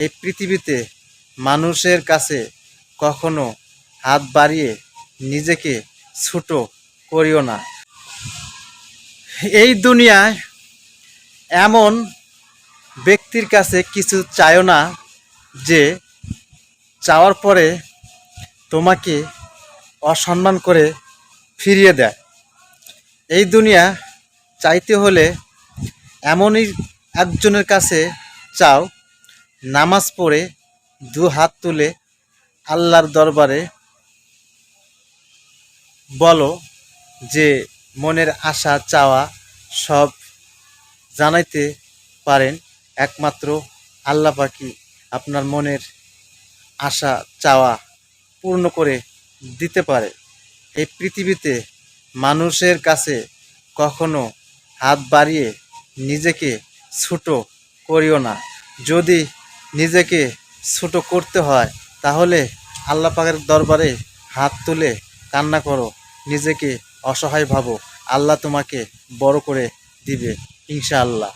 এই পৃথিবীতে মানুষের কাছে কখনো হাত বাড়িয়ে নিজেকে ছোট করিও না। এই দুনিয়ায় এমন ব্যক্তির কাছে কিছু চায়ও না যে চাওয়ার পরে তোমাকে অসম্মান করে ফিরিয়ে দেয়। এই দুনিয়া চাইতে হলে এমনই একজনের কাছে চাও নামাজ পড়ে দু হাত তুলে আল্লাহর দরবারে বলো যে মনের আশা, চাওয়া সব জানাইতে পারেন। একমাত্র আল্লাহ পাকি আপনার মনের আশা, চাওয়া পূর্ণ করে দিতে পারে। এই পৃথিবীতে মানুষের কাছে কখনো হাত বাড়িয়ে নিজেকে ছোট করিও না। যদি নিজেকে ছোট করতে হয়, তাহলে আল্লাহ পাকের দরবারে হাত তুলে কান্না করো, নিজেকে অসহায় ভাবো। আল্লাহ তোমাকে বড় করে দিবে, ইনশাআল্লাহ।